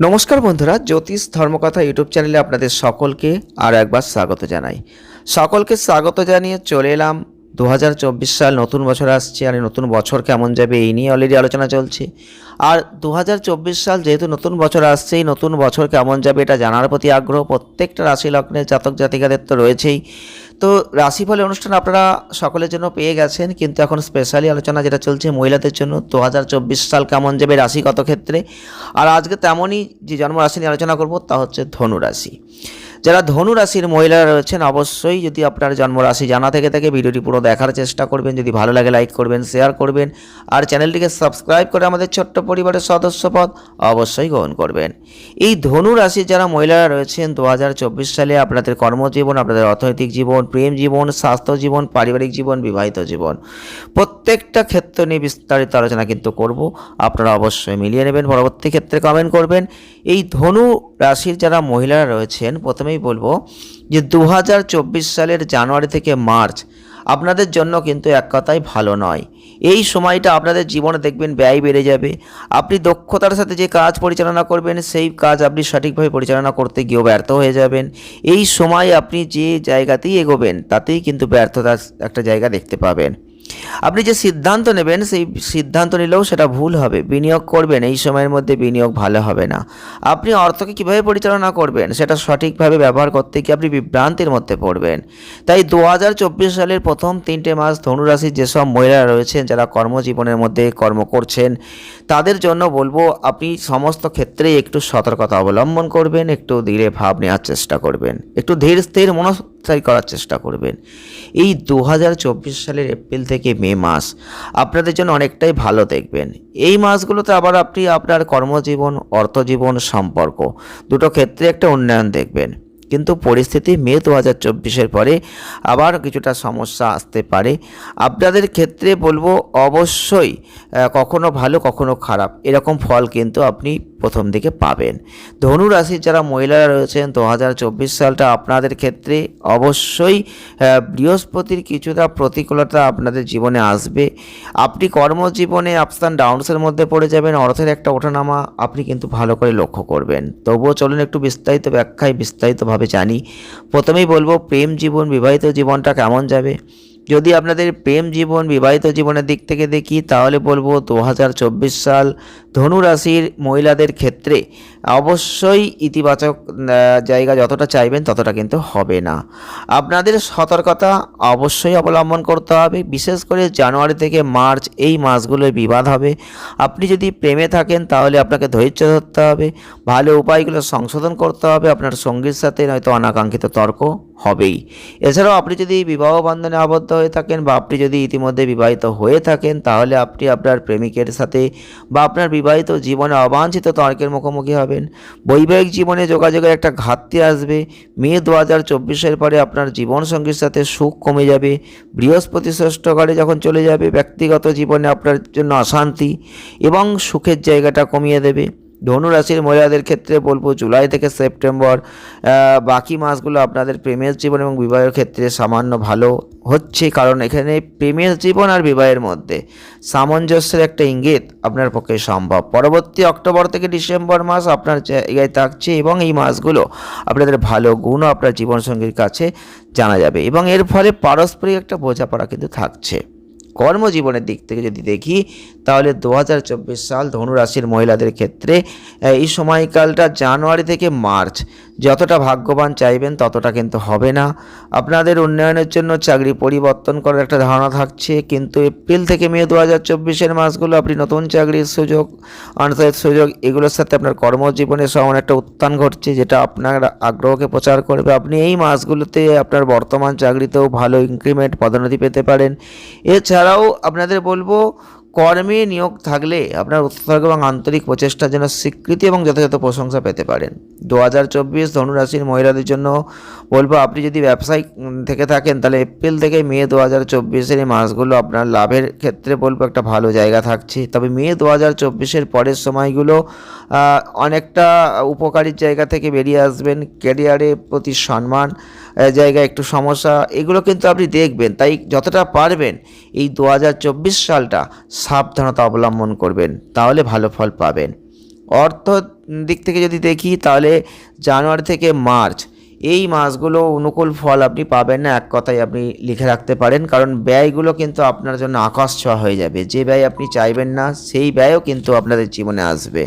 নমস্কার বন্ধুরা, জ্যোতিষ ধর্মকথা ইউটিউব চ্যানেলে আপনাদের সকলকে আর একবার স্বাগত জানাই। সকলকে স্বাগত জানিয়ে চলে এলাম দু হাজার চব্বিশ সাল নতুন বছর আসছে আর নতুন বছর কেমন যাবে এই নিয়ে অলরেডি আলোচনা চলছে। আর দু হাজার চব্বিশ সাল যেহেতু নতুন বছর আসছে, এই নতুন বছর কেমন যাবে এটা জানার প্রতি আগ্রহ প্রত্যেকটা রাশি লগ্নের জাতক জাতিকাদের তো রয়েছেই। তো রাশিফলের অনুষ্ঠান আপনারা সকলের জন্য পেয়ে গেছেন, কিন্তু এখন স্পেশালি আলোচনা যেটা চলছে মহিলাদের জন্য দু হাজার চব্বিশ সাল কেমন যাবে রাশিগত ক্ষেত্রে? আর আজকে তেমনই যে জন্ম রাশি নিয়ে আলোচনা করব তা হচ্ছে ধনু রাশি যারা ধনু রাশির মহিলারা রয়েছেন, অবশ্যই যদি আপনার জন্মরাশি জানা থেকে থাকে, ভিডিওটি পুরো দেখার চেষ্টা করবেন। যদি ভালো লাগে লাইক করবেন শেয়ার করবেন। আর চ্যানেলটিকে সাবস্ক্রাইব করে আমাদের ছোট্ট পরিবারের সদস্যপদ অবশ্যই গ্রহণ করবেন। এই ধনু রাশির যারা মহিলারা রয়েছেন দু হাজার চব্বিশ সালে আপনাদের কর্মজীবন, আপনাদের অর্থনৈতিক জীবন, প্রেম জীবন, স্বাস্থ্য জীবন, পারিবারিক জীবন, বিবাহিত জীবন, প্রত্যেকটা ক্ষেত্র নিয়ে বিস্তারিত আলোচনা কিন্তু করব। আপনারা অবশ্যই মিলিয়ে নেবেন, পরবর্তী ক্ষেত্রে কমেন্ট করবেন। এই ধনু রাশির যারা মহিলারা রয়েছেন, প্রথমেই বলব যে দু হাজার চব্বিশ সালের জানুয়ারি থেকে মার্চ আপনাদের জন্য কিন্তু এক কথায় ভালো নয়। এই সময়টা আপনাদের জীবনে দেখবেন ব্যয় বেড়ে যাবে। আপনি দক্ষতার সাথে যে কাজ পরিচালনা করবেন, সেই কাজ আপনি সঠিকভাবে পরিচালনা করতে গিয়েও ব্যর্থ হয়ে যাবেন। এই সময় আপনি যে জায়গাতেই এগোবেন, তাতেই কিন্তু ব্যর্থতার একটা জায়গা দেখতে পাবেন। আপনি যে সিদ্ধান্ত নেবেন, সেই সিদ্ধান্ত নিলেও সেটা ভুল হবে। বিনিয়োগ করবেন, এই সময়ের মধ্যে বিনিয়োগ ভালো হবে না। আপনি অর্থকে কীভাবে পরিচালনা করবেন, সেটা সঠিকভাবে ব্যবহার করতে গিয়ে আপনি বিভ্রান্তির মধ্যে পড়বেন। তাই দু হাজার চব্বিশ সালের প্রথম তিনটে মাস ধনুরাশির যেসব মহিলারা রয়েছেন, যারা কর্মজীবনের মধ্যে কর্ম করছেন, তাদের জন্য বলব, আপনি সমস্ত ক্ষেত্রেই একটু সতর্কতা অবলম্বন করবেন, একটু ধীরে ভাব নেওয়ার চেষ্টা করবেন। একটু ধীর স্থির মনস্থায়ী করার চেষ্টা করবেন। এই দু হাজার চব্বিশ সালের এপ্রিল থেকে মে মাস আপনাদের জন্য অনেকটাই ভালো দেখবেন। এই মাসগুলোতে আবার আপনি আপনার কর্মজীবন, অর্থজীবন, সম্পর্ক দুটো ক্ষেত্রে একটা উন্নয়ন দেখবেন। কিন্তু পরিস্থিতি মে দু হাজার চব্বিশের পরে আবার কিছুটা সমস্যা আসতে পারে। আপনাদের ক্ষেত্রে বলব অবশ্যই কখনো ভালো, কখনো খারাপ, এরকম ফল কিন্তু আপনি প্রথম দিকে পাবেন। ধনু রাশির যারা মহিলারা রয়েছেন, দু হাজার চব্বিশ সালটা আপনাদের ক্ষেত্রে অবশ্যই বৃহস্পতির কিছুটা প্রতিকূলতা আপনাদের জীবনে আসবে। আপনি কর্মজীবনে আপস অ্যান্ড ডাউনসের মধ্যে পড়ে যাবেন, অর্থের একটা ওঠানামা আপনি কিন্তু ভালো করে লক্ষ্য করবেন। তবুও চলুন একটু বিস্তারিত ব্যাখ্যায় বিস্তারিতভাবে জানি। প্রথমেই বলব, প্রেম জীবন, বিবাহিত জীবনটা কেমন যাবে? যদি আপনাদের প্রেম জীবন, বিবাহিত জীবনের দিক থেকে দেখি, তাহলে বলব দু হাজার চব্বিশ সাল ধনু রাশির মহিলাদের ক্ষেত্রে অবশ্যই ইতিবাচক জায়গা যতটা চাইবেন ততটা কিন্তু হবে না। আপনাদের সতর্কতা অবশ্যই অবলম্বন করতে হবে। বিশেষ করে জানুয়ারি থেকে মার্চ এই মাসগুলোয় বিবাদ হবে। আপনি যদি প্রেমে থাকেন, তাহলে আপনাকে ধৈর্য ধরতে হবে। ভালো উপায়গুলো সংশোধন করতে হবে। আপনার সঙ্গীর সাথে নয়তো অনাকাঙ্ক্ষিত তর্ক হবেই। এছাড়াও আপনি যদি বিবাহ বন্ধনে আবদ্ধ হয়ে থাকেন বা আপনি যদি ইতিমধ্যে বিবাহিত হয়ে থাকেন, তাহলে আপনি আপনার প্রেমিকের সাথে বা আপনার বিবাহিত জীবনে অবাঞ্ছিত তর্কের মুখোমুখি হবেন। বৈবাহিক জীবনে যোগাযোগের একটা ঘাটতি আসবে। মে দু হাজার চব্বিশের পরে আপনার জীবনসঙ্গীর সাথে সুখ কমে যাবে। বৃহস্পতি ষষ্ঠ ঘরে যখন চলে যাবে, ব্যক্তিগত জীবনে আপনার জন্য অশান্তি এবং সুখের জায়গাটা কমিয়ে দেবে। ধনু রাশির মহিলাদের ক্ষেত্রে বলব জুলাই থেকে সেপ্টেম্বর বাকি মাসগুলো আপনাদের প্রেমের জীবন এবং বিবাহের ক্ষেত্রে সামান্য ভালো হচ্ছে। কারণ এখানে প্রেমের জীবন আর বিবাহের মধ্যে সামঞ্জস্যের একটা ইঙ্গিত আপনার পক্ষে সম্ভব। পরবর্তী অক্টোবর থেকে ডিসেম্বর মাস আপনার জায়গায় থাকছে এবং এই মাসগুলো আপনাদের ভালো গুণও আপনার জীবনসঙ্গীর কাছে জানা যাবে এবং এর ফলে পারস্পরিক একটা বোঝাপড়া কিন্তু থাকছে। কর্মজীবনের দিক থেকে যদি দেখি, তাহলে দু হাজার চব্বিশ সাল ধনুরাশির মহিলাদের ক্ষেত্রে এই সময়কালটা জানুয়ারি থেকে মার্চ। যতটা ভাগ্যবান চাইবেন, ততটা কিন্তু হবে না। আপনাদের উন্নয়নের জন্য চাকরি পরিবর্তন করার একটা ধারণা থাকছে, কিন্তু এপ্রিল থেকে মে দু হাজার চব্বিশের মাসগুলো আপনি নতুন চাকরির সুযোগ অনসাইট সুযোগ, এগুলোর সাথে আপনার কর্মজীবনে সমান একটা উত্থান ঘটছে, যেটা আপনার আগ্রহকে প্রচার করবে। আপনি এই মাসগুলোতে আপনার বর্তমান চাকরিতেও ভালো ইনক্রিমেন্ট পদোন্নতি পেতে পারেন। এছাড়াও আপনাদের বলব, কর্মে নিয়োগ থাকলে আপনার উৎসর্গ এবং আন্তরিক প্রচেষ্টার জন্য স্বীকৃতি এবং যথাযথ প্রশংসা পেতে পারেন। দু হাজার চব্বিশ ধনুরাশির মহিলাদের জন্য বলব, আপনি যদি ব্যবসায়িক থেকে থাকেন, তাহলে এপ্রিল থেকে মে দু হাজার চব্বিশের এই মাসগুলো আপনার লাভের ক্ষেত্রে বলব একটা ভালো জায়গা থাকছে। তবে মে দু হাজার চব্বিশের পরের সময়গুলো অনেকটা উপকারীর জায়গা থেকে বেরিয়ে আসবেন। ক্যারিয়ারে প্রতি সম্মান জায়গায় একটু সমস্যা, এগুলো কিন্তু আপনি দেখবেন। তাই যতটা পারবেন এই দু হাজার চব্বিশ সালটা সাবধানতা অবলম্বন করবেন, তাহলে ভালো ফল পাবেন। অর্থ দিক থেকে যদি দেখি, তাহলে জানুয়ারি থেকে মার্চ এই মাসগুলো অনুকূল ফল আপনি পাবেন না, এক কথায় আপনি লিখে রাখতে পারেন। কারণ ব্যয়গুলো কিন্তু আপনার জন্য আকাশ ছোঁয়া হয়ে যাবে। যে ব্যয় আপনি চাইবেন না, সেই ব্যয়ও কিন্তু আপনাদের জীবনে আসবে।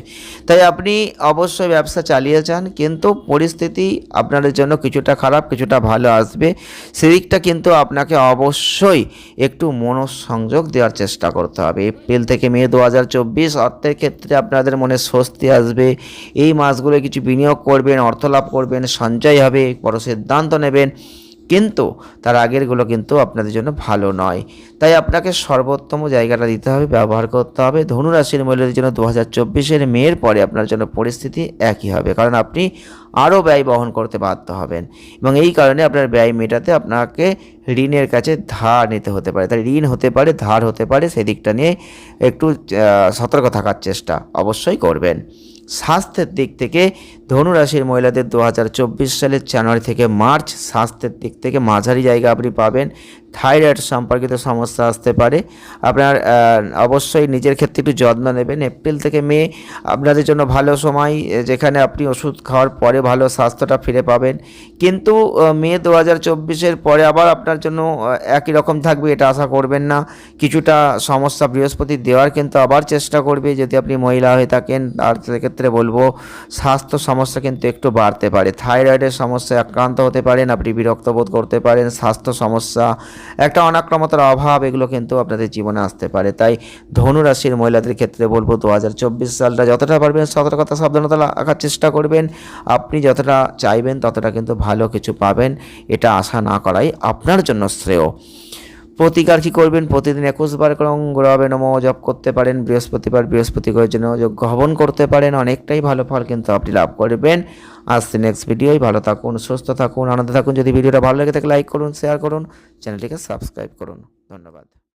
তাই আপনি অবশ্যই ব্যবসা চালিয়ে যান, কিন্তু পরিস্থিতি আপনাদের জন্য কিছুটা খারাপ, কিছুটা ভালো আসবে। সেদিকটা কিন্তু আপনাকে অবশ্যই একটু মনঃসংযোগ দেওয়ার চেষ্টা করতে হবে। এপ্রিল থেকে মে দু হাজার চব্বিশ অর্থের ক্ষেত্রে আপনাদের মনে স্বস্তি আসবে। এই মাসগুলো কিছু বিনিয়োগ করবেন অর্থ লাভ করবেন, সঞ্চয় হবে। বড় সিদ্ধান্ত নেবেন। কিন্তু তার আগেরগুলো কিন্তু আপনাদের জন্য ভালো নয়। তাই আপনাকে সর্বোত্তম জায়গাটা দিতে হবে, ব্যবহার করতে হবে। ধনুরাশির মহিলাদের জন্য দু হাজার চব্বিশের মেয়ের পরে আপনার জন্য পরিস্থিতি একই হবে। কারণ আপনি আরও ব্যয় বহন করতে বাধ্য হবেন। এবং এই কারণে আপনার ব্যয় মেটাতে আপনাকে ঋণের কাছে ধার নিতে হতে পারে। তাই ঋণ হতে পারে, ধার হতে পারে, সেদিকটা নিয়ে একটু সতর্ক থাকার চেষ্টা অবশ্যই করবেন। স্বাস্থ্যের দিক থেকে ধনুরাশির মহিলাদের দু হাজার চব্বিশ সালের জানুয়ারি থেকে মার্চ স্বাস্থ্যের দিক থেকে মাঝারি জায়গা আপনি পাবেন। থাইরয়েড সম্পর্কিত সমস্যা আসতে পারে। আপনার অবশ্যই নিজের ক্ষেত্রে একটু যত্ন নেবেন। এপ্রিল থেকে মে আপনাদের জন্য ভালো সময় যেখানে আপনি ওষুধ খাওয়ার পরে ভালো স্বাস্থ্যটা ফিরে পাবেন। কিন্তু মে দু হাজার চব্বিশের পরে আবার আপনার জন্য একই রকম থাকবে, এটা আশা করবেন না। কিছুটা সমস্যা বৃহস্পতি দেওয়ার কিন্তু আবার চেষ্টা করবে। যদি আপনি মহিলা হয়ে থাকেন আর সেক্ষেত্রে বলব, স্বাস্থ্য সমস্যা কিন্তু একটু বাড়তে পারে। থাইরয়েডের সমস্যায় আক্রান্ত হতে পারেন, আপনি বিরক্ত বোধ করতে পারেন। স্বাস্থ্য সমস্যা একটা অনাক্রমতার অভাব, এগুলো কিন্তু আপনাদের জীবনে আসতে পারে। তাই ধনুরাশির মহিলাদের ক্ষেত্রে বলব দু হাজার চব্বিশ সালটা যতটা পারবেন সতর্কতা, সাবধানতা রাখার চেষ্টা করবেন। আপনি যতটা চাইবেন ততটা কিন্তু ভালো কিছু পাবেন। এটা আশা না করাই আপনার জন্য শ্রেয়। প্রতিকার কী করবেন? প্রতিদিন একুশবার করং গ্রহে নম, জপ করতে পারেন, বৃহস্পতিবার বৃহস্পতি করে জন্য যোগ্য হবন করতে পারেন, অনেকটাই ভালো ফল কিন্তু আপনি লাভ করবেন। আসছে নেক্সট ভিডিওই ভালো থাকুন, সুস্থ থাকুন, আনন্দে থাকুন। যদি ভিডিওটা ভালো লাগে থাকে, লাইক করুন, শেয়ার করুন, চ্যানেলটিকে সাবস্ক্রাইব করুন। ধন্যবাদ।